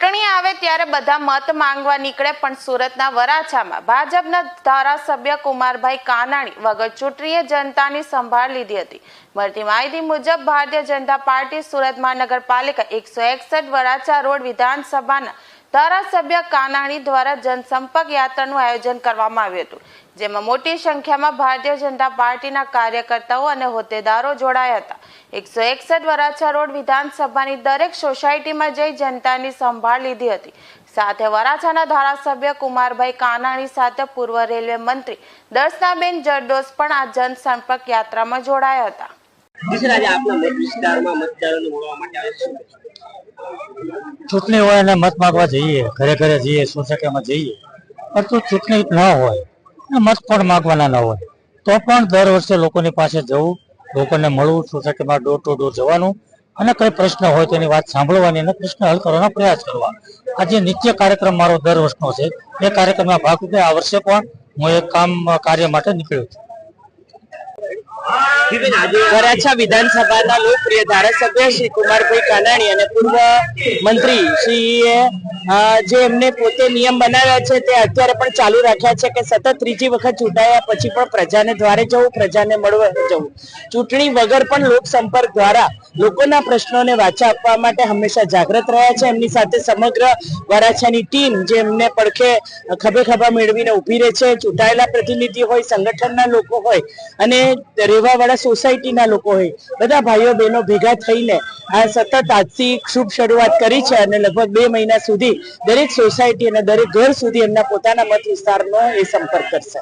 આવે ત્યારે બધા મત માંગવા નીકળે, પણ સુરતના વરાછામાં ભાજપના ધારાસભ્ય કુમારભાઈ કાનાણી વગર ચૂંટણીએ જનતાની સંભાળ લીધી હતી. મળતી માહિતી મુજબ, ભારતીય જનતા પાર્ટી સુરત મહાનગરપાલિકા એકસો એકસઠ વરાછા રોડ વિધાનસભાના ધારાસભ્ય કાનાણી દ્વારા જનસંપર્ક યાત્રાનું આયોજન કરવામાં આવ્યું હતું, જેમાં મોટી સંખ્યામાં ભારતીય જનતા પાર્ટીના કાર્યકર્તાઓ અને હોદ્દેદારો જોડાયા હતા. એકસો એકસઠ વરાછા રોડ વિધાનસભાની દરેક સોસાયટીમાં જઈ જનતાની સંભાળ લીધી હતી. સાથે વરાછાના ધારાસભ્ય કુમારભાઈ કાનાણી સાથે પૂર્વ રેલવે મંત્રી દર્શનાબેન જરદોસ પણ આ જનસંપર્ક યાત્રામાં જોડાયા હતા. ચૂંટણી હોય અને મત માગવા જઈએ, ઘરે ઘરે જઈએ, સોસાયટીમાં જઈએ. પરંતુ ચૂંટણી ન હોય અને મત પણ માગવાના ન હોય. તો પણ દર વર્ષે લોકોની પાસે જવું, લોકોને મળવું, સોસાયટીમાં ડોર ટુ ડોર જવાનું. અને કઈ પ્રશ્ન હોય તેની વાત સાંભળવાની અને પ્રશ્ન હલ કરવાનો પ્રયાસ કરવા. આજે નિત્ય કાર્યક્રમ મારો દર વર્ષનો છે, એ કાર્યક્રમના ભાગરૂપે આ વર્ષે પણ હું એક કામ, કાર્ય માટે નીકળ્યો છું. વરાછા વિધાનસભાના લોકપ્રિય ધારાસભ્ય શ્રી કુમારભાઈ કાનાણી અને પૂર્વ મંત્રી શ્રી જે એમને પોતે નિયમ બનાવ્યા છે તે અત્યારે પણ ચાલુ રાખ્યા છે કે સતત ત્રીજી વખત ચૂંટાયા પછી પણ પ્રજાને દ્વારે જવું, પ્રજાને મળવા જવું. ચૂંટણી વગર પણ લોક સંપર્ક દ્વારા લોકોના પ્રશ્નોને વાચા આપવા માટે હંમેશા જાગૃત રહ્યા છે. એમની સાથે સમગ્ર વરાછાની ટીમ જે એમને પડખે ખભે ખભા મેળવીને ઊભી રહે છે. ચૂંટાયેલા પ્રતિનિધિ હોય, સંગઠનના લોકો હોય અને રહેવાવાળા સોસાયટીના લોકો હોય, બધા ભાઈઓ બહેનો ભેગા થઈને આ સતત આજથી શુભ શરૂઆત કરી છે અને લગભગ બે મહિના સુધી દરેક સોસાયટી અને દરેક ઘર સુધી એમના પોતાના મત વિસ્તારનો એ સંપર્ક કરશે.